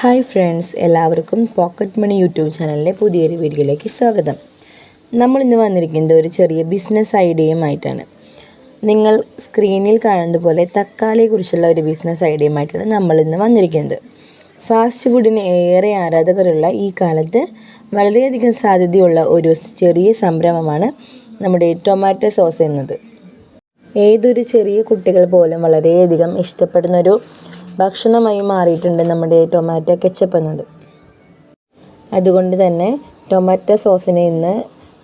Hi friends എല്ലാവർക്കും pocket money YouTube ചാനലിലെ പുതിയൊരു വീഡിയോയിലേക്ക് സ്വാഗതം. നമ്മൾ ഇന്ന് വന്നിരിക്കുന്നത് ഒരു ചെറിയ ബിസിനസ് ഐഡിയയുമായിട്ടാണ്. നിങ്ങൾ സ്ക്രീനിൽ കാണുന്നത് പോലെ തക്കാളിയെക്കുറിച്ചുള്ള ഒരു ബിസിനസ് ഐഡിയയുമായിട്ടാണ് നമ്മൾ ഇന്ന് വന്നിരിക്കുന്നത്. ഫാസ്റ്റ് ഫുഡിന് ഏറെ ആരാധകരുള്ള ഈ കാലത്ത് വളരെയധികം സാധ്യതയുള്ള ഒരു ചെറിയ സംരംഭമാണ് നമ്മുടെ ടൊമാറ്റോ സോസ് എന്നത്. ഏതൊരു ചെറിയ കുട്ടികൾ പോലും വളരെയധികം ഇഷ്ടപ്പെടുന്നൊരു ഭക്ഷണമായി മാറിയിട്ടുണ്ട് നമ്മുടെ ടൊമാറ്റോ കെച്ചപ്പ് എന്നത്. അതുകൊണ്ട് തന്നെ ടൊമാറ്റോ സോസിന് ഇന്ന്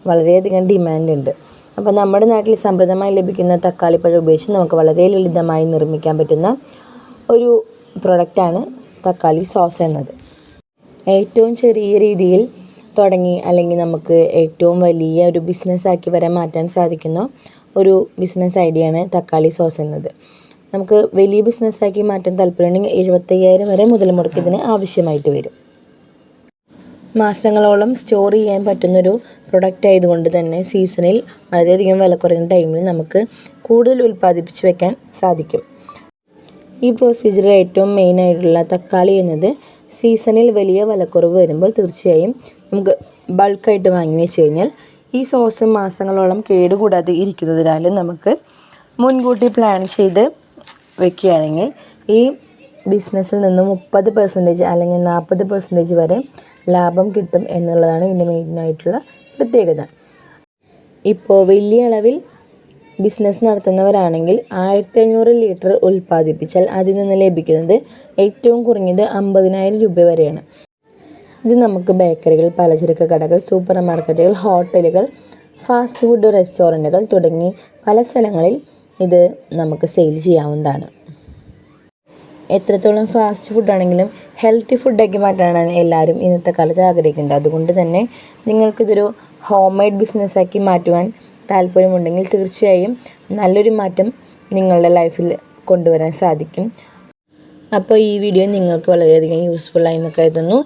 വളരെയധികം ഡിമാൻഡ് ഉണ്ട് അപ്പോൾ നമ്മുടെ നാട്ടിൽ സമൃദ്ധമായി ലഭിക്കുന്ന തക്കാളിപ്പഴം ഉപയോഗിച്ച് നമുക്ക് വളരെ ലളിതമായി നിർമ്മിക്കാൻ പറ്റുന്ന ഒരു പ്രൊഡക്റ്റാണ് തക്കാളി സോസ് എന്നത്. ഏറ്റവും ചെറിയ രീതിയിൽ തുടങ്ങി അല്ലെങ്കിൽ നമുക്ക് ഏറ്റവും വലിയ ഒരു ബിസിനസ്സാക്കി വരെ മാറ്റാൻ സാധിക്കുന്ന ഒരു ബിസിനസ് ഐഡിയയാണ് തക്കാളി സോസ് എന്നത്. നമുക്ക് വലിയ ബിസിനസ്സാക്കി മാറ്റാൻ താല്പര്യമുണ്ടെങ്കിൽ എഴുപത്തയ്യായിരം വരെ മുതൽ മുടക്ക് ഇതിന് ആവശ്യമായിട്ട് വരും. മാസങ്ങളോളം സ്റ്റോർ ചെയ്യാൻ പറ്റുന്നൊരു പ്രൊഡക്റ്റ് ആയതുകൊണ്ട് തന്നെ സീസണിൽ വളരെയധികം വില കുറയുന്ന ടൈമിൽ നമുക്ക് കൂടുതൽ ഉൽപ്പാദിപ്പിച്ച് വെക്കാൻ സാധിക്കും. ഈ പ്രൊസീജിയറിൽ ഏറ്റവും മെയിനായിട്ടുള്ള തക്കാളി എന്നത് സീസണിൽ വലിയ വിലക്കുറവ് വരുമ്പോൾ തീർച്ചയായും നമുക്ക് ബൾക്കായിട്ട് വാങ്ങി വെച്ച് കഴിഞ്ഞാൽ ഈ സോസ് മാസങ്ങളോളം കേടുകൂടാതെ ഇരിക്കുന്നതിനാൽ നമുക്ക് മുൻകൂട്ടി പ്ലാൻ ചെയ്ത് വെക്കുകയാണെങ്കിൽ ഈ ബിസിനസ്സിൽ നിന്ന് മുപ്പത് പെർസെന്റേജ് അല്ലെങ്കിൽ നാൽപ്പത് പെർസെന്റേജ് വരെ ലാഭം കിട്ടും എന്നുള്ളതാണ് ഇതിന്റെ മെയിനായിട്ടുള്ള പ്രത്യേകത. ഇപ്പോൾ വലിയ അളവിൽ ബിസിനസ് നടത്തുന്നവരാണെങ്കിൽ ആയിരത്തി അഞ്ഞൂറ് ലിറ്റർ ഉൽപ്പാദിപ്പിച്ചാൽ അതിൽ നിന്ന് ലഭിക്കുന്നത് ഏറ്റവും കുറഞ്ഞത് അമ്പതിനായിരം രൂപ വരെയാണ്. ഇത് നമുക്ക് ബേക്കറികൾ പലചരക്ക് കടകൾ സൂപ്പർ മാർക്കറ്റുകൾ ഹോട്ടലുകൾ ഫാസ്റ്റ് ഫുഡ് റെസ്റ്റോറന്റുകൾ തുടങ്ങി പല സ്ഥലങ്ങളിൽ ഇത് നമുക്ക് സെയിൽ ചെയ്യാവുന്നതാണ്. എത്രത്തോളം ഫാസ്റ്റ് ഫുഡാണെങ്കിലും ഹെൽത്തി ഫുഡാക്കി മാറ്റാനാണ് എല്ലാവരും ഇന്നത്തെ കാലത്ത് ആഗ്രഹിക്കുന്നത്. അതുകൊണ്ട് തന്നെ നിങ്ങൾക്കിതൊരു ഹോം മെയ്ഡ് ബിസിനസ്സാക്കി മാറ്റുവാൻ താല്പര്യമുണ്ടെങ്കിൽ തീർച്ചയായും നല്ലൊരു മാറ്റം നിങ്ങളുടെ ലൈഫിൽ കൊണ്ടുവരാൻ സാധിക്കും. അപ്പോൾ ഈ വീഡിയോ നിങ്ങൾക്ക് വളരെയധികം യൂസ്ഫുള്ളായി എന്ന് കരുതുന്നു.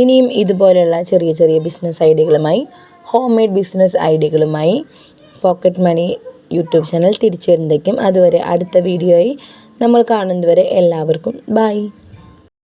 ഇനിയും ഇതുപോലെയുള്ള ചെറിയ ചെറിയ ബിസിനസ് ഐഡിയകളുമായി ഹോം മെയ്ഡ് ബിസിനസ് ഐഡിയകളുമായി പോക്കറ്റ് മണി യൂട്യൂബ് ചാനൽ തിരിച്ചു വരുന്നതേക്കും അതുവരെ അടുത്ത വീഡിയോയിൽ നമ്മൾ കാണുന്നതുവരെ എല്ലാവർക്കും ബായ്